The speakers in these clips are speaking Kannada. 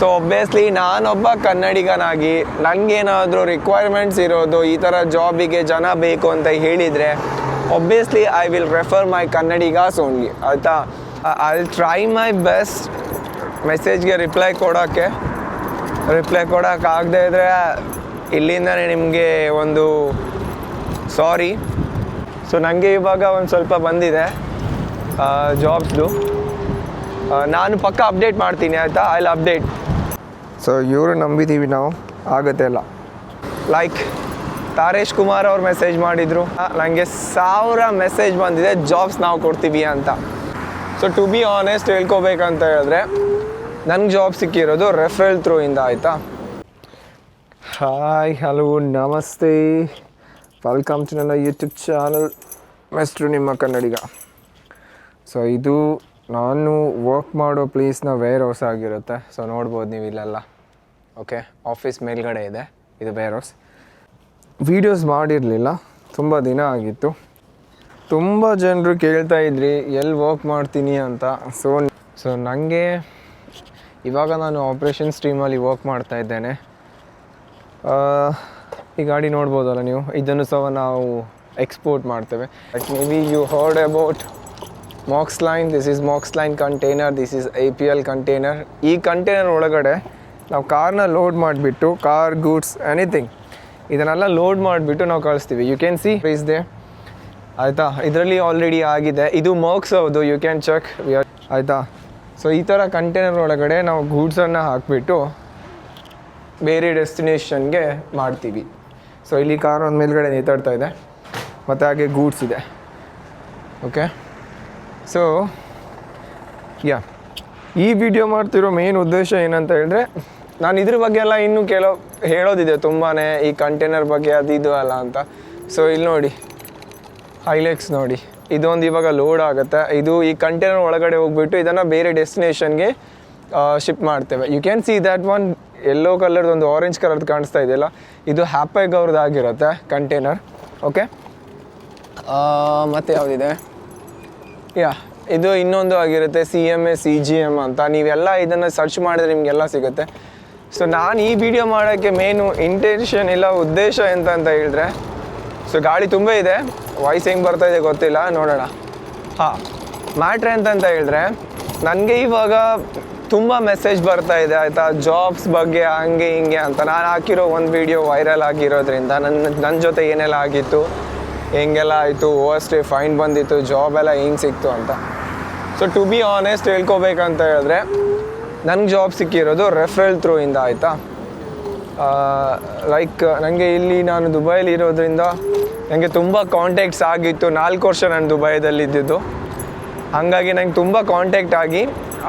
ಸೊ ಒಬ್ವಿಯಸ್ಲಿ ನಾನೊಬ್ಬ ಕನ್ನಡಿಗನಾಗಿ ನನಗೇನಾದರೂ ರಿಕ್ವೈರ್ಮೆಂಟ್ಸ್ ಇರೋದು, ಈ ಥರ ಜಾಬಿಗೆ ಜನ ಬೇಕು ಅಂತ ಹೇಳಿದರೆ obviously I will refer my Kannadigas only ಆಯಿತಾ? ಐ ಟ್ರೈ ಮೈ ಬೆಸ್ಟ್ ಮೆಸೇಜ್ಗೆ ರಿಪ್ಲೈ ಕೊಡೋಕ್ಕೆ. ರಿಪ್ಲೈ ಕೊಡೋಕ್ಕಾಗದೇ ಇದ್ದರೆ ಇಲ್ಲಿಂದನೇ ನಿಮಗೆ ಒಂದು ಸಾರಿ ಸೊ ನನಗೆ ಇವಾಗ ಒಂದು ಸ್ವಲ್ಪ ಬಂದಿದೆ ಜಾಬ್ಸ್ದು ನಾನು ಪಕ್ಕ ಅಪ್ಡೇಟ್ ಮಾಡ್ತೀನಿ, ಆಯಿತಾ? ಐ ಅಪ್ಡೇಟ್ ಸೊ ಇವರು ನಂಬಿದ್ದೀವಿ ನಾವು. ಆಗತ್ತೆ ಅಲ್ಲ ಲೈಕ್ ತಾರೇಶ್ ಕುಮಾರ್ ಅವ್ರು ಮೆಸೇಜ್ ಮಾಡಿದರು. ನನಗೆ ಸಾವಿರ ಮೆಸೇಜ್ ಬಂದಿದೆ ಜಾಬ್ಸ್ ನಾವು ಕೊಡ್ತೀವಿ ಅಂತ. ಸೊ ಟು ಬಿ ಆನೆಸ್ಟ್ ಹೇಳ್ಕೋಬೇಕಂತ ಹೇಳಿದ್ರೆ, ನನಗೆ ಜಾಬ್ ಸಿಕ್ಕಿರೋದು ರೆಫರಲ್ ಥ್ರೂ ಇಂದ ಆಯಿತಾ? ಹಾಯ್ ಹಲೋ ನಮಸ್ತೆ. ವೆಲ್ಕಮ್ ಟು ನನ್ನ ಯೂಟ್ಯೂಬ್ ಚಾನಲ್ ಮೆಸ್ಟ್ರು ನಿಮ್ಮ ಕನ್ನಡಿಗ. ಸೊ ಇದು ನಾನು ವರ್ಕ್ ಮಾಡೋ ಪ್ಲೇಸ್ನ ವೇರ್ ಹೌಸ್ ಆಗಿರುತ್ತೆ. ಸೊ ನೋಡ್ಬೋದು ನೀವು ಇಲ್ಲೆಲ್ಲ ಓಕೆ ಆಫೀಸ್ ಮೇಲ್ಗಡೆ ಇದೆ. ಇದು ಬೇರೋಸ್ ವೀಡಿಯೋಸ್ ಮಾಡಿರಲಿಲ್ಲ. ತುಂಬ ದಿನ ಆಗಿತ್ತು. ತುಂಬ ಜನರು ಕೇಳ್ತಾ ಇದ್ರಿ ಎಲ್ಲಿ ವರ್ಕ್ ಮಾಡ್ತೀನಿ ಅಂತ. ಸೊ ಸೊ ನನಗೆ ಇವಾಗ ನಾನು ಆಪ್ರೇಷನ್ ಸ್ಟ್ರೀಮಲ್ಲಿ ವರ್ಕ್ ಮಾಡ್ತಾ ಇದ್ದೇನೆ. ಈ ಗಾಡಿ ನೋಡ್ಬೋದಲ್ಲ ನೀವು? ಇದನ್ನು ಸಹ ನಾವು ಎಕ್ಸ್ಪೋರ್ಟ್ ಮಾಡ್ತೇವೆ. But may be you heard about Maersk line this is Maersk line container this is I P L container ಈ ಕಂಟೈನರ್ ಒಳಗಡೆ ನಾವು ಕಾರ್ನ ಲೋಡ್ ಮಾಡಿಬಿಟ್ಟು ಕಾರ್, ಗೂಡ್ಸ್ ಎನಿಥಿಂಗ್ ಇದನ್ನೆಲ್ಲ ಲೋಡ್ ಮಾಡಿಬಿಟ್ಟು ನಾವು ಕಳಿಸ್ತೀವಿ. You can see is they ಆಯಿತಾ? ಇದರಲ್ಲಿ ಆಲ್ರೆಡಿ ಆಗಿದೆ. ಇದು ಮರ್ಕ್ಸ್ ಹೌದು ಯು ಕ್ಯಾನ್ ಚೆಕ್ ಆಯಿತಾ? ಸೊ ಈ ಥರ ಕಂಟೈನರ್ ಒಳಗಡೆ ನಾವು ಗೂಡ್ಸನ್ನು ಹಾಕಿಬಿಟ್ಟು ಬೇರೆ ಡೆಸ್ಟಿನೇಷನ್ಗೆ ಮಾಡ್ತೀವಿ. ಸೊ ಇಲ್ಲಿ ಕಾರ್ ಒಂದು ಮೇಲ್ಗಡೆ ನೇತಾಡ್ತಾ ಇದೆ. ಮತ್ತು ಹಾಗೆ ಗೂಡ್ಸ್ ಇದೆ. ಓಕೆ ಸೊ ಯಾ ಈ ವಿಡಿಯೋ ಮಾಡ್ತಿರೋ ಮೇನ್ ಉದ್ದೇಶ ಏನಂತ ಹೇಳಿದ್ರೆ ನಾನು ಇದ್ರ ಬಗ್ಗೆ ಎಲ್ಲ ಇನ್ನೂ ಕೆಲವು ಹೇಳೋದಿದೆ ತುಂಬಾ ಈ ಕಂಟೈನರ್ ಬಗ್ಗೆ ಅದು ಇದು ಅಲ್ಲ ಅಂತ. ಸೊ ಇಲ್ಲಿ ನೋಡಿ ಹೈಲೆಕ್ಸ್ ನೋಡಿ. ಇದೊಂದು ಇವಾಗ ಲೋಡ್ ಆಗುತ್ತೆ. ಇದು ಈ ಕಂಟೈನರ್ ಒಳಗಡೆ ಹೋಗ್ಬಿಟ್ಟು ಇದನ್ನು ಬೇರೆ ಡೆಸ್ಟಿನೇಷನ್ಗೆ ಶಿಪ್ ಮಾಡ್ತೇವೆ. You can see that one yellow ಕಲರ್ದು ಒಂದು ಆರೆಂಜ್ ಕಲರ್ದು ಕಾಣಿಸ್ತಾ ಇದೆಯಲ್ಲ ಇದು ಹ್ಯಾಪೆಗ್ ಅವ್ರದ್ದು ಆಗಿರುತ್ತೆ ಕಂಟೈನರ್ ಓಕೆ ಮತ್ತು ಯಾವುದಿದೆ? ಯಾ ಇದು ಇನ್ನೊಂದು ಆಗಿರುತ್ತೆ C M A C G M ಅಂತ. ನೀವೆಲ್ಲ ಇದನ್ನು ಸರ್ಚ್ ಮಾಡಿದ್ರೆ ನಿಮಗೆಲ್ಲ ಸಿಗುತ್ತೆ. ಸೊ ನಾನು ಈ ವಿಡಿಯೋ ಮಾಡೋಕ್ಕೆ ಮೇನು ಇಂಟೆನ್ಷನ್ ಇಲ್ಲ, ಉದ್ದೇಶ ಎಂತ ಅಂತ ಹೇಳಿದ್ರೆ ಸೊ ಗಾಳಿ ತುಂಬ ಇದೆ ವಾಯ್ಸ್ ಹೆಂಗೆ ಬರ್ತಾ ಇದೆ ಗೊತ್ತಿಲ್ಲ, ನೋಡೋಣ. ಹಾಂ ಮ್ಯಾಟ್ರ್ ಎಂತಂತ ಹೇಳಿದ್ರೆ, ನನಗೆ ಇವಾಗ ತುಂಬ ಮೆಸೇಜ್ ಬರ್ತಾ ಇದೆ, ಆಯಿತಾ? ಜಾಬ್ಸ್ ಬಗ್ಗೆ, ಹಂಗೆ ಹಿಂಗೆ ಅಂತ. ನಾನು ಹಾಕಿರೋ ಒಂದು ವಿಡಿಯೋ ವೈರಲ್ ಆಗಿರೋದ್ರಿಂದ ನನ್ನ ನನ್ನ ಜೊತೆ ಏನೆಲ್ಲ ಆಗಿತ್ತು, ಹೆಂಗೆಲ್ಲ ಆಯಿತು ಓಸ್ಟ್ ಫೈನ್ ಬಂದಿತ್ತು ಜಾಬ್ ಎಲ್ಲ ಹೆಂಗೆ ಸಿಕ್ತು ಅಂತ. ಸೊ ಟು ಬಿ ಆನೆಸ್ಟ್ ಹೇಳ್ಕೋಬೇಕಂತ ಹೇಳಿದ್ರೆ ನನಗೆ ಜಾಬ್ ಸಿಕ್ಕಿರೋದು ರೆಫರಲ್ ಥ್ರೂ ಇಂದ ಆಯಿತಾ? ಲೈಕ್ ನನಗೆ ಇಲ್ಲಿ ನಾನು ದುಬೈಲಿ ಇರೋದ್ರಿಂದ ನನಗೆ ತುಂಬ ಕಾಂಟ್ಯಾಕ್ಟ್ಸ್ ಆಗಿತ್ತು. ನಾಲ್ಕು ವರ್ಷ ನಾನು ದುಬೈದಲ್ಲಿ ಇದ್ದಿದ್ದು. ಹಾಗಾಗಿ ನಂಗೆ ತುಂಬ ಕಾಂಟ್ಯಾಕ್ಟ್ ಆಗಿ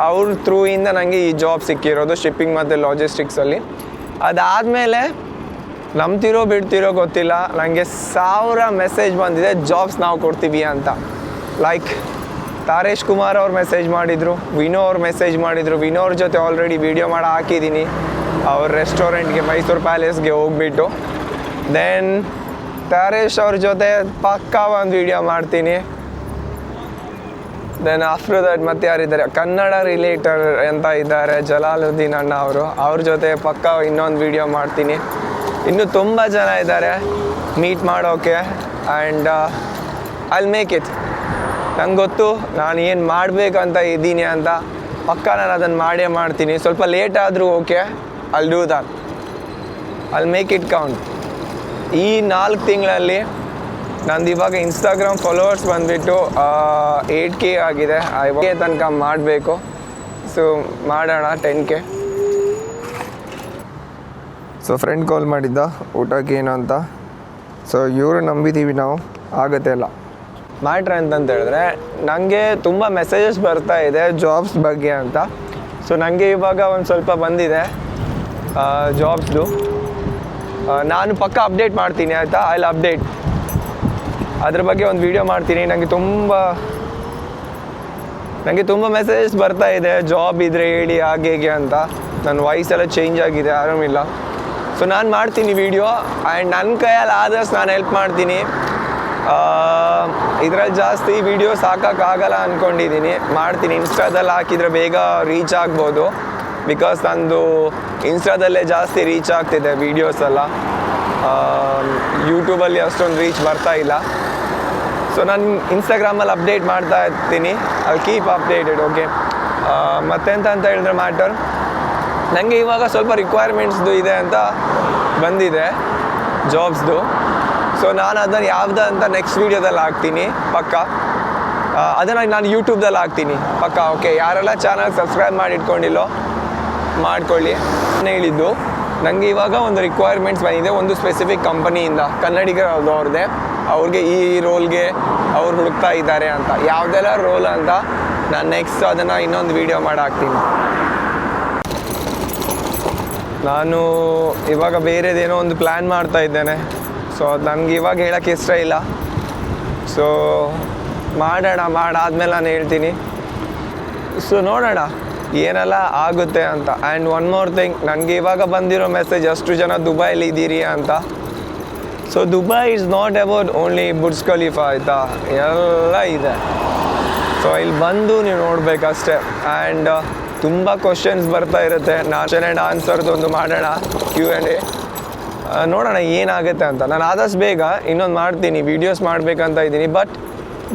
ಅವ್ರ ಥ್ರೂ ಇಂದ ನನಗೆ ಈ ಜಾಬ್ ಸಿಕ್ಕಿರೋದು ಶಿಪ್ಪಿಂಗ್ ಮತ್ತು ಲಾಜಿಸ್ಟಿಕ್ಸಲ್ಲಿ ಅದಾದಮೇಲೆ ನಂಬ್ತಿರೋ ಬಿಡ್ತಿರೋ ಗೊತ್ತಿಲ್ಲ. ನನಗೆ ಸಾವಿರ ಮೆಸೇಜ್ ಬಂದಿದೆ ಜಾಬ್ಸ್ ನಾವು ಕೊಡ್ತೀವಿ ಅಂತ. ಲೈಕ್ ತಾರೇಶ್ ಕುಮಾರ್ ಅವ್ರು ಮೆಸೇಜ್ ಮಾಡಿದರು, ವಿನೋ ಅವ್ರು ಮೆಸೇಜ್ ಮಾಡಿದರು. ವಿನೋ ಅವ್ರ ಜೊತೆ ಆಲ್ರೆಡಿ ವೀಡಿಯೋ ಮಾಡಿ ಹಾಕಿದ್ದೀನಿ. ಅವ್ರ ರೆಸ್ಟೋರೆಂಟ್ಗೆ ಮೈಸೂರು ಪ್ಯಾಲೇಸ್ಗೆ ಹೋಗ್ಬಿಟ್ಟು. ದೆನ್ ತಾರೇಶ್ ಅವ್ರ ಜೊತೆ ಪಕ್ಕಾ ಒಂದು ವೀಡಿಯೋ ಮಾಡ್ತೀನಿ. ದೆನ್ ಆಫ್ಟರ್ ದಟ್ ಮತ್ತೆ ಯಾರಿದ್ದಾರೆ? ಕನ್ನಡ ರಿಲೇಟರ್ ಅಂತ ಇದ್ದಾರೆ, ಜಲಾಲುದ್ದೀನ್ ಅಣ್ಣ ಅವರು. ಅವ್ರ ಜೊತೆ ಪಕ್ಕ ಇನ್ನೊಂದು ವಿಡಿಯೋ ಮಾಡ್ತೀನಿ. ಇನ್ನೂ ತುಂಬ ಜನ ಇದ್ದಾರೆ ಮೀಟ್ ಮಾಡೋಕ್ಕೆ ಆ್ಯಂಡ್ ಐ ಮೇಕ್ ಇಟ್ ನಂಗೆ ಗೊತ್ತು ನಾನು ಏನು ಮಾಡಬೇಕಂತ ಇದ್ದೀನಿ ಅಂತ ಪಕ್ಕ ನಾನು ಅದನ್ನು ಮಾಡೇ ಮಾಡ್ತೀನಿ. ಸ್ವಲ್ಪ ಲೇಟ್ ಆದರೂ ಓಕೆ ಅಲ್ಲಿ ಡೂ ದಟ್ ಅಲ್ಲಿ ಮೇಕ್ ಇಟ್ ಕೌಂಟ್ ಈ ನಾಲ್ಕು ತಿಂಗಳಲ್ಲಿ ನಂದು ಇವಾಗ ಇನ್ಸ್ಟಾಗ್ರಾಮ್ ಫಾಲೋವರ್ಸ್ ಬಂದುಬಿಟ್ಟು ಏಯ್ಟ್ ಕೆ ಆಗಿದೆ. ಐವತ್ತು ತನಕ ಮಾಡಬೇಕು. ಸೊ ಮಾಡೋಣ ten K so friend call ಮಾಡಿದ್ದ, ಊಟಕ್ಕೆ ಏನು ಅಂತ? ಸೊ ಇವರು ನಂಬಿದ್ದೀವಿ ನಾವು, ಆಗತ್ತೆ ಅಲ್ಲ. ಮ್ಯಾಟ್ರ್ ಅಂತಂತ ಹೇಳಿದ್ರೆ ನನಗೆ ತುಂಬ ಮೆಸೇಜಸ್ ಬರ್ತಾ ಇದೆ ಜಾಬ್ಸ್ ಬಗ್ಗೆ ಅಂತ. ಸೊ ನನಗೆ ಇವಾಗ ಒಂದು ಸ್ವಲ್ಪ ಬಂದಿದೆ. ಜಾಬ್ಸ್ದು ನಾನು ಪಕ್ಕ ಅಪ್ಡೇಟ್ ಮಾಡ್ತೀನಿ, ಆಯಿತಾ? ಐ ಅಪ್ಡೇಟ್ ಅದ್ರ ಬಗ್ಗೆ ಒಂದು ವಿಡಿಯೋ ಮಾಡ್ತೀನಿ. ನನಗೆ ತುಂಬ ನನಗೆ ತುಂಬ ಮೆಸೇಜಸ್ ಬರ್ತಾ ಇದೆ. ಜಾಬ್ ಇದ್ರೆ ಹೇಳಿ, ಹಾಗೆ ಹೇಗೆ ಅಂತ. ನನ್ನ ವಾಯ್ಸ್ ಎಲ್ಲ ಚೇಂಜ್ ಆಗಿದೆ ಆರಾಮಿಲ್ಲ ಸೊ ನಾನು ಮಾಡ್ತೀನಿ ವಿಡಿಯೋ ಆ್ಯಂಡ್ ನನ್ನ ಕೈಯಲ್ಲಿ ಆದಷ್ಟು ನಾನು ಹೆಲ್ಪ್ ಮಾಡ್ತೀನಿ. ಇದರಲ್ಲಿ ಜಾಸ್ತಿ ವೀಡಿಯೋಸ್ ಹಾಕೋಕ್ಕಾಗಲ್ಲ ಅಂದ್ಕೊಂಡಿದ್ದೀನಿ ಮಾಡ್ತೀನಿ. ಇನ್ಸ್ಟಾದಲ್ಲಿ ಹಾಕಿದರೆ ಬೇಗ ರೀಚ್ ಆಗ್ಬೋದು. ಬಿಕಾಸ್ ನಂದು ಇನ್ಸ್ಟಾದಲ್ಲೇ ಜಾಸ್ತಿ ರೀಚ್ ಆಗ್ತಿದೆ ವೀಡಿಯೋಸ್ ಎಲ್ಲ. ಯೂಟ್ಯೂಬಲ್ಲಿ ಅಷ್ಟೊಂದು ರೀಚ್ ಬರ್ತಾ ಇಲ್ಲ. ಸೊ ನಾನು ಇನ್ಸ್ಟಾಗ್ರಾಮಲ್ಲಿ ಅಪ್ಡೇಟ್ ಮಾಡ್ತಾ ಇರ್ತೀನಿ. ಅಲ್ಲಿ ಕೀಪ್ ಅಪ್ಡೇಟೆಡ್ ಓಕೆ ಮತ್ತೆಂತ ಅಂತ ಹೇಳಿದ್ರೆ ಮ್ಯಾಟರ್ ನನಗೆ ಇವಾಗ ಸ್ವಲ್ಪ ರಿಕ್ವೈರ್ಮೆಂಟ್ಸ್ದು ಇದೆ ಅಂತ ಬಂದಿದೆ. ಜಾಬ್ಸ್ದು ಸೊ ನಾನು ಅದನ್ನು ಯಾವ್ದು ಅಂತ ನೆಕ್ಸ್ಟ್ ವೀಡಿಯೋದಲ್ಲಿ ಹಾಕ್ತೀನಿ, ಪಕ್ಕ. ಅದನ್ನು ನಾನು ಯೂಟ್ಯೂಬ್ದಲ್ಲಿ ಹಾಕ್ತೀನಿ. ಪಕ್ಕ ಓಕೆ ಯಾರೆಲ್ಲ ಚಾನಲ್ ಸಬ್ಸ್ಕ್ರೈಬ್ ಮಾಡಿ ಇಟ್ಕೊಂಡಿಲ್ಲೋ ಮಾಡ್ಕೊಳ್ಳಿ ಹೇಳಿದ್ದು ನನಗೆ ಇವಾಗ ಒಂದು ರಿಕ್ವೈರ್ಮೆಂಟ್ಸ್ ಬಂದಿದೆ. ಒಂದು ಸ್ಪೆಸಿಫಿಕ್ ಕಂಪನಿಯಿಂದ ಕನ್ನಡಿಗರ ಅವ್ರದ್ದೇ ಅವ್ರಿಗೆ ಈ ರೋಲ್ಗೆ ಅವ್ರು ಹುಡುಕ್ತಾ ಇದ್ದಾರೆ ಅಂತ. ಯಾವುದೆಲ್ಲ ರೋಲ್ ಅಂತ ನಾನು ನೆಕ್ಸ್ಟ್ ಅದನ್ನು ಇನ್ನೊಂದು ವೀಡಿಯೋ ಮಾಡಿ ಹಾಕ್ತೀನಿ. ನಾನು ಇವಾಗ ಬೇರೆದೇನೋ ಒಂದು ಪ್ಲ್ಯಾನ್ ಮಾಡ್ತಾ ಇದ್ದೇನೆ. ಸೊ ಅದು ನನಗೆ ಇವಾಗ ಹೇಳೋಕ್ಕೆ ಇಷ್ಟ ಇಲ್ಲ. ಸೊ ಮಾಡೋಣ ಮಾಡಾದ್ಮೇಲೆ ನಾನು ಹೇಳ್ತೀನಿ. ಸೊ ನೋಡೋಣ. ಏನೆಲ್ಲ ಆಗುತ್ತೆ ಅಂತ. ಆ್ಯಂಡ್ ಒನ್ ಮೋರ್ ಥಿಂಗ್ ನನಗೆ ಇವಾಗ ಬಂದಿರೋ ಮೆಸೇಜ್ ಅಷ್ಟು ಜನ ದುಬೈಲಿ ಇದ್ದೀರಿ ಅಂತ. So Dubai is not about only Burj Khalifa ಆಯಿತಾ? ಎಲ್ಲ ಇದೆ. ಸೊ ಇಲ್ಲಿ ಬಂದು ನೀವು ನೋಡಬೇಕಷ್ಟೆ. ಆ್ಯಂಡ್ ತುಂಬ ಕ್ವಶನ್ಸ್ ಬರ್ತಾ ಇರುತ್ತೆ. ನಾಚನ್ ಆ್ಯಂಡ್ ಆನ್ಸರ್ದು ಒಂದು ಮಾಡೋಣ. ಕ್ಯೂ ಆ್ಯಂಡ್ ಎ ನೋಡೋಣ ಏನಾಗುತ್ತೆ ಅಂತ. ನಾನು ಆದಷ್ಟು ಬೇಗ ಇನ್ನೊಂದು ಮಾಡ್ತೀನಿ ವೀಡಿಯೋಸ್ ಮಾಡಬೇಕಂತ ಇದ್ದೀನಿ ಬಟ್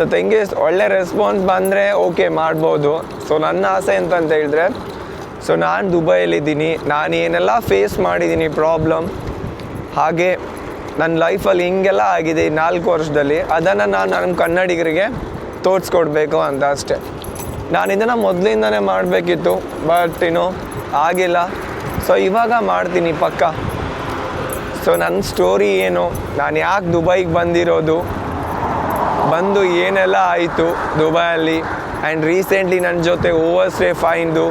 ದ ಥಿಂಗ್ ಇಸ್ ಒಳ್ಳೆ ರೆಸ್ಪಾನ್ಸ್ ಬಂದರೆ ಓಕೆ ಮಾಡ್ಬೋದು. ಸೊ ನನ್ನ ಆಸೆ ಅಂತಂತ ಅಂತ ಹೇಳಿದ್ರೆ ಸೊ ನಾನು ದುಬೈಯಲ್ಲಿದ್ದೀನಿ, ನಾನು ಏನೆಲ್ಲ ಫೇಸ್ ಮಾಡಿದ್ದೀನಿ ಪ್ರಾಬ್ಲಮ್ ಹಾಗೆ ನನ್ನ ಲೈಫಲ್ಲಿ ಹಿಂಗೆಲ್ಲ ಆಗಿದೆ ಈ ನಾಲ್ಕು ವರ್ಷದಲ್ಲಿ, ಅದನ್ನು ನಾನು ನಮ್ಮ ಕನ್ನಡಿಗರಿಗೆ ತೋರಿಸ್ಕೊಡ್ಬೇಕು ಅಂತ ಅಷ್ಟೆ. ನಾನು ಇದನ್ನು ಮೊದಲಿಂದನೇ ಮಾಡಬೇಕಿತ್ತು ಬಟ್ ಏನು ಆಗಿಲ್ಲ. ಸೊ ಇವಾಗ ಮಾಡ್ತೀನಿ ಪಕ್ಕ. ಸೊ ನನ್ನ ಸ್ಟೋರಿ ಏನು? ನಾನು ಯಾಕೆ ದುಬೈಗೆ ಬಂದಿರೋದು? ಬಂದು ಏನೆಲ್ಲ ಆಯಿತು ದುಬೈಯಲ್ಲಿ? ಆ್ಯಂಡ್ ರೀಸೆಂಟ್ಲಿ ನನ್ನ ಜೊತೆ ಓವರ್ ಸ್ಟೇ ಫೈನ್ದು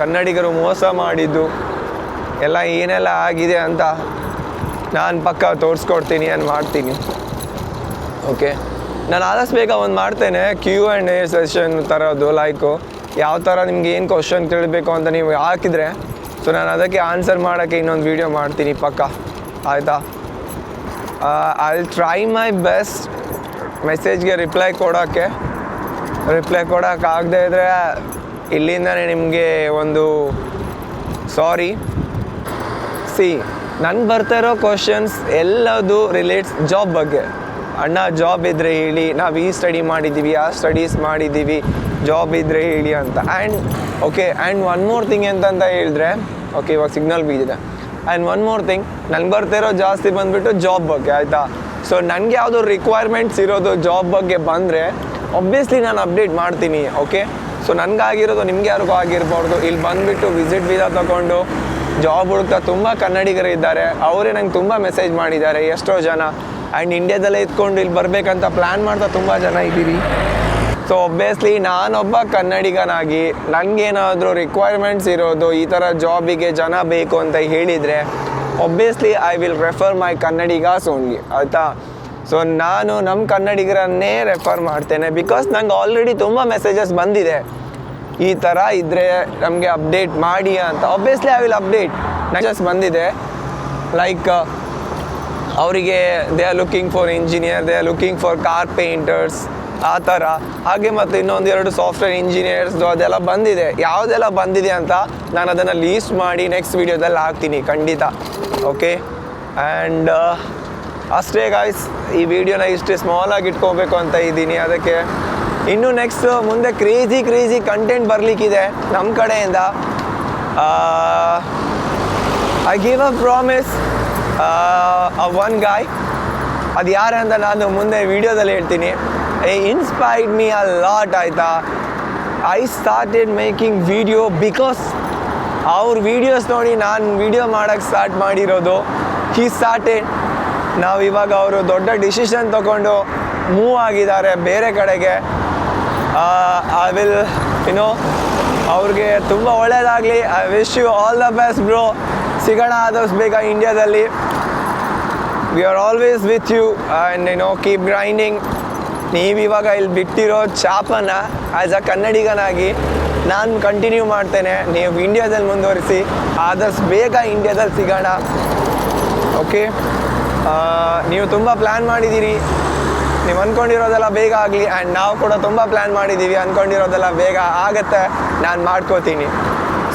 ಕನ್ನಡಿಗರು ಮೋಸ ಮಾಡಿದ್ದು, ಎಲ್ಲ ಏನೆಲ್ಲ ಆಗಿದೆ ಅಂತ ನಾನು ಪಕ್ಕ ತೋರಿಸ್ಕೊಡ್ತೀನಿ ಅಂತ ಮಾಡ್ತೀನಿ. ಓಕೆ ನಾನು ಆದಷ್ಟು ಬೇಗ ಒಂದು ಮಾಡ್ತೇನೆ ಕ್ಯೂ ಆ್ಯಂಡ್ ಎ ಸೆಷನ್ ಥರದ್ದು ಲೈಕು ಯಾವ ಥರ ನಿಮ್ಗೆ ಏನು ಕ್ವಶನ್ ಕೇಳಬೇಕು ಅಂತ ನೀವು ಹಾಕಿದರೆ ಸೊ ನಾನು ಅದಕ್ಕೆ ಆನ್ಸರ್ ಮಾಡೋಕ್ಕೆ ಇನ್ನೊಂದು ವೀಡಿಯೋ ಮಾಡ್ತೀನಿ, ಪಕ್ಕ. ಆಯಿತಾ? ಐ ಟ್ರೈ ಮೈ ಬೆಸ್ಟ್ ಮೆಸೇಜ್ಗೆ ರಿಪ್ಲೈ ಕೊಡೋಕ್ಕೆ. ರಿಪ್ಲೈ ಕೊಡೋಕ್ಕಾಗದೇ ಇದ್ದರೆ ಇಲ್ಲಿಂದನೇ ನಿಮಗೆ ಒಂದು ಸಾರಿ ಸಿ ನನ್ಗೆ ಬರ್ತಾ ಇರೋ ಕ್ವಶನ್ಸ್ ಎಲ್ಲದು ರಿಲೇಟ್ಸ್ ಜಾಬ್ ಬಗ್ಗೆ. ಅಣ್ಣ ಜಾಬ್ ಇದ್ದರೆ ಹೇಳಿ, ನಾವು ಈ ಸ್ಟಡಿ ಮಾಡಿದ್ದೀವಿ ಆ ಸ್ಟಡೀಸ್ ಮಾಡಿದ್ದೀವಿ ಜಾಬ್ ಇದ್ದರೆ ಹೇಳಿ ಅಂತ. And okay and one more thing ಎಂತಂತ ಹೇಳಿದ್ರೆ ಓಕೆ ಇವಾಗ ಸಿಗ್ನಲ್ ಬೀದಿದೆ ಆ್ಯಂಡ್ ಒನ್ ಮೋರ್ ಥಿಂಗ್ ನನ್ಗೆ ಬರ್ತಿರೋ ಜಾಸ್ತಿ ಬಂದುಬಿಟ್ಟು ಜಾಬ್ ಬಗ್ಗೆ, ಆಯಿತಾ? ಸೊ ನನಗೆ ಯಾವುದೋ ರಿಕ್ವೈರ್ಮೆಂಟ್ಸ್ ಇರೋದು ಜಾಬ್ ಬಗ್ಗೆ ಬಂದರೆ ಒಬ್ವಿಯಸ್ಲಿ ನಾನು ಅಪ್ಡೇಟ್ ಮಾಡ್ತೀನಿ ಓಕೆ ಸೊ ನನಗಾಗಿರೋದು ನಿಮ್ಗೆ ಯಾರಿಗೂ ಆಗಿರ್ಬಾರ್ದು. ಇಲ್ಲಿ ಬಂದುಬಿಟ್ಟು ವಿಸಿಟ್ ವೀಸಾ ತೊಗೊಂಡು ಜಾಬ್ ಹುಡುಕ್ತಾ ತುಂಬ ಕನ್ನಡಿಗರು ಇದ್ದಾರೆ. ಅವರೇ ನಂಗೆ ತುಂಬ ಮೆಸೇಜ್ ಮಾಡಿದ್ದಾರೆ, ಎಷ್ಟೋ ಜನ. ಆ್ಯಂಡ್ ಇಂಡಿಯಾದಲ್ಲೇ ಇದ್ಕೊಂಡು ಇಲ್ಲಿ ಬರಬೇಕಂತ ಪ್ಲ್ಯಾನ್ ಮಾಡ್ತಾ ತುಂಬ ಜನ ಇದ್ದೀರಿ ಸೊ ಒಬ್ವಿಯಸ್ಲಿ ನಾನೊಬ್ಬ ಕನ್ನಡಿಗನಾಗಿ ನನಗೇನಾದರೂ ರಿಕ್ವೈರ್ಮೆಂಟ್ಸ್ ಇರೋದು, ಈ ಥರ ಜಾಬಿಗೆ ಜನ ಬೇಕು ಅಂತ ಹೇಳಿದರೆ obviously I will refer my Kannadigas only ಆಯಿತಾ? ಸೊ ನಾನು ನಮ್ಮ ಕನ್ನಡಿಗರನ್ನೇ ರೆಫರ್ ಮಾಡ್ತೇನೆ ಬಿಕಾಸ್ ನಂಗೆ ಆಲ್ರೆಡಿ ತುಂಬ ಮೆಸೇಜಸ್ ಬಂದಿದೆ. ಈ ಥರ ಇದ್ದರೆ ನಮಗೆ ಅಪ್ಡೇಟ್ ಮಾಡಿ ಅಂತ. Obviously I will update messages ಬಂದಿದೆ. ಲೈಕ್ ಅವರಿಗೆ they are looking for engineer they are looking for car painters ಆ ಥರ. ಹಾಗೆ ಮತ್ತು ಇನ್ನೊಂದು ಎರಡು ಸಾಫ್ಟ್ವೇರ್ ಇಂಜಿನಿಯರ್ಸ್ದು ಅದೆಲ್ಲ ಬಂದಿದೆ. ಯಾವುದೆಲ್ಲ ಬಂದಿದೆ ಅಂತ ನಾನು ಅದನ್ನು ಲೀಸ್ಟ್ ಮಾಡಿ ನೆಕ್ಸ್ಟ್ ವೀಡಿಯೋದಲ್ಲಿ ಹಾಕ್ತೀನಿ, ಖಂಡಿತ. ಓಕೆ ಆ್ಯಂಡ್ ಅಷ್ಟೇ ಗಾಯ್ಸ್ ಈ ವಿಡಿಯೋನ ಇಷ್ಟೇ ಸ್ಮಾಲಾಗಿ ಇಟ್ಕೋಬೇಕು ಅಂತ ಇದ್ದೀನಿ. ಅದಕ್ಕೆ ಇನ್ನು ನೆಕ್ಸ್ಟ್ ಮುಂದೆ ಕ್ರೇಜಿ ಕ್ರೇಜಿ ಕಂಟೆಂಟ್ ಬರಲಿಕ್ಕಿದೆ ನಮ್ಮ ಕಡೆಯಿಂದ. I give a promise one guy ಅದು ಯಾರಂತ ನಾನು ಮುಂದೆ ವೀಡಿಯೋದಲ್ಲಿ ಹೇಳ್ತೀನಿ. ಇನ್ಸ್ಪೈರ್ಡ್ ಮೀ ಅ ಲಾಟ್ ಆಯಿತಾ I started making video because ಅವ್ರ ವೀಡಿಯೋಸ್ ನೋಡಿ ನಾನು ವೀಡಿಯೋ ಮಾಡೋಕ್ಕೆ ಸ್ಟಾರ್ಟ್ ಮಾಡಿರೋದು. ಹೀ ಸ್ಟಾರ್ಟೆಡ್ ಇವಾಗ ಅವರು ದೊಡ್ಡ ಡಿಸಿಷನ್ ತಗೊಂಡು ಮೂವ್ ಆಗಿದ್ದಾರೆ ಬೇರೆ ಕಡೆಗೆ. ಐ ವಿಲ್ ಯುನೋ ಅವ್ರಿಗೆ ತುಂಬ ಒಳ್ಳೆಯದಾಗಲಿ I wish you all the best bro ಸಿಗೋಣ ಆದಷ್ಟು ಬೇಗ ಇಂಡಿಯಾದಲ್ಲಿ we are always with you and you know keep grinding ನೀವು ಇವಾಗ ಇಲ್ಲಿ ಬಿಟ್ಟಿರೋ ಚಾಪನ ಆ್ಯಸ್ ಅ ಕನ್ನಡಿಗನಾಗಿ ನಾನು ಕಂಟಿನ್ಯೂ ಮಾಡ್ತೇನೆ. ನೀವು ಇಂಡಿಯಾದಲ್ಲಿ ಮುಂದುವರಿಸಿ ಆದಷ್ಟು ಬೇಗ ಇಂಡಿಯಾದಲ್ಲಿ ಸಿಗೋಣ. ಓಕೆ ನೀವು ತುಂಬ ಪ್ಲ್ಯಾನ್ ಮಾಡಿದ್ದೀರಿ. ನೀವು ಅಂದ್ಕೊಂಡಿರೋದೆಲ್ಲ ಬೇಗ ಆಗಲಿ ಆ್ಯಂಡ್ ನಾವು ಕೂಡ ತುಂಬ ಪ್ಲ್ಯಾನ್ ಮಾಡಿದ್ದೀವಿ. ಅಂದ್ಕೊಂಡಿರೋದೆಲ್ಲ ಬೇಗ ಆಗುತ್ತೆ. ನಾನು ಮಾಡ್ಕೋತೀನಿ.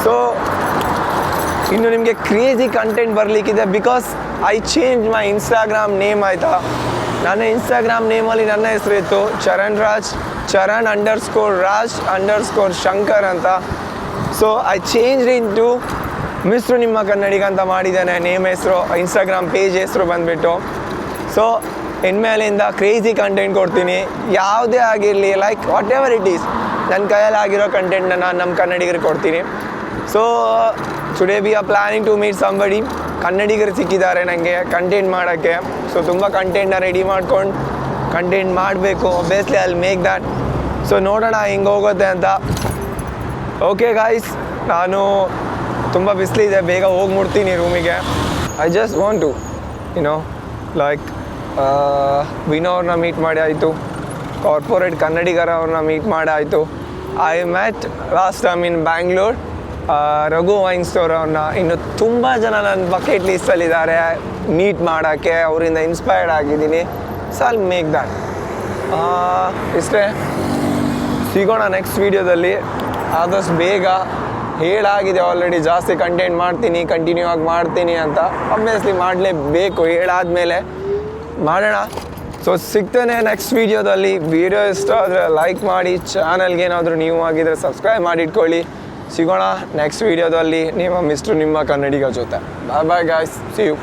ಸೊ ಇನ್ನು ನಿಮಗೆ crazy content ಬರಲಿಕ್ಕಿದೆ because I change my Instagram name ಆಯಿತಾ? ನನ್ನ ಇನ್ಸ್ಟಾಗ್ರಾಮ್ ನೇಮಲ್ಲಿ ನನ್ನ ಹೆಸರು ಇತ್ತು Charan Raj, Charan underscore Raj underscore Shankar ಅಂತ. So I change into ಮಿಸ್ರು ನಿಮ್ಮ ಕನ್ನಡಿಗ ಅಂತ ಮಾಡಿದ್ದಾನೆ. ನೇಮ್ ಹೆಸರು ಇನ್ಸ್ಟಾಗ್ರಾಮ್ ಪೇಜ್ ಹೆಸರು ಬಂದುಬಿಟ್ಟು. ಸೊ ಇನ್ಮೇಲಿಂದ ಕ್ರೇಜಿ ಕಂಟೆಂಟ್ ಕೊಡ್ತೀನಿ. ಯಾವುದೇ ಆಗಿರಲಿ like whatever it is ನನ್ನ ಕೈಯಲ್ಲಿ ಆಗಿರೋ ಕಂಟೆಂಟ್ನ ನಾನು ನಮ್ಮ ಕನ್ನಡಿಗರಿಗೆ ಕೊಡ್ತೀನಿ. So today we are planning to meet somebody ಕನ್ನಡಿಗರು ಸಿಕ್ಕಿದ್ದಾರೆ ನನಗೆ ಕಂಟೆಂಟ್ ಮಾಡೋಕ್ಕೆ ಸೊ ತುಂಬ ಕಂಟೆಂಟ್ನ ರೆಡಿ ಮಾಡ್ಕೊಂಡು ಕಂಟೆಂಟ್ ಮಾಡಬೇಕು ಒಬ್ವಿಯಸ್ಲಿ ಅಲ್ಲಿ ಮೇಕ್ ದ್ಯಾಟ್ ಸೊ ನೋಡೋಣ ಹಿಂಗೆ ಹೋಗುತ್ತೆ ಅಂತ ಓಕೆ ಗಾಯ್ಸ್ ನಾನು ತುಂಬ ಬಿಸಿಲಿದೆ ಬೇಗ ಹೋಗಿ ಮುಡ್ತೀನಿ ರೂಮಿಗೆ I just want to you know like ವಿನೋ ಅವ್ರನ್ನ ಮೀಟ್ ಮಾಡಿ ಆಯಿತು ಕಾರ್ಪೊರೇಟ್ ಕನ್ನಡಿಗರ ಅವ್ರನ್ನ ಮೀಟ್ ಮಾಡಿ ಆಯಿತು I match last time in Bangalore Raghu wine store ಅವ್ರನ್ನ ಇನ್ನು ತುಂಬ ಜನ ನನ್ನ ಬಕೆಟ್ ಲೀಸ್ಟಲ್ಲಿದ್ದಾರೆ ಮೀಟ್ ಮಾಡೋಕ್ಕೆ, ಅವರಿಂದ ಇನ್ಸ್ಪೈರ್ಡ್ ಆಗಿದ್ದೀನಿ. ಸೊ ಅಲ್ಲಿ ಮೇಕ್ ದ್ಯಾಟ್ ಇಷ್ಟೇ. ಸಿಗೋಣ ನೆಕ್ಸ್ಟ್ ವೀಡಿಯೋದಲ್ಲಿ ಆದಷ್ಟು ಬೇಗ ಹೇಳಾಗಿದೆ ಆಲ್ರೆಡಿ ಜಾಸ್ತಿ ಕಂಟೆಂಟ್ ಮಾಡ್ತೀನಿ ಕಂಟಿನ್ಯೂ ಆಗಿ ಮಾಡ್ತೀನಿ ಅಂತ. ಅಬ್ವಿಯಸ್ಲಿ ಮಾಡಲೇಬೇಕು. ಹೇಳಾದಮೇಲೆ ಮಾಡೋಣ. ಸೊ ಸಿಗ್ತೇನೆ ನೆಕ್ಸ್ಟ್ ವೀಡಿಯೋದಲ್ಲಿ ವೀಡಿಯೋ ಇಷ್ಟ ಆದರೆ ಲೈಕ್ ಮಾಡಿ ಚಾನಲ್ಗೆ ಏನಾದರೂ ನೀವು ಆಗಿದ್ರೆ ಸಬ್ಸ್ಕ್ರೈಬ್ ಮಾಡಿ ಇಟ್ಕೊಳ್ಳಿ ಸಿಗೋಣ ನೆಕ್ಸ್ಟ್ ವೀಡಿಯೋದಲ್ಲಿ ನಿಮ್ಮ ಮಿಸ್ಟ್ರು ನಿಮ್ಮ ಕನ್ನಡಿಗ ಜೊತೆ. Bye bye guys see you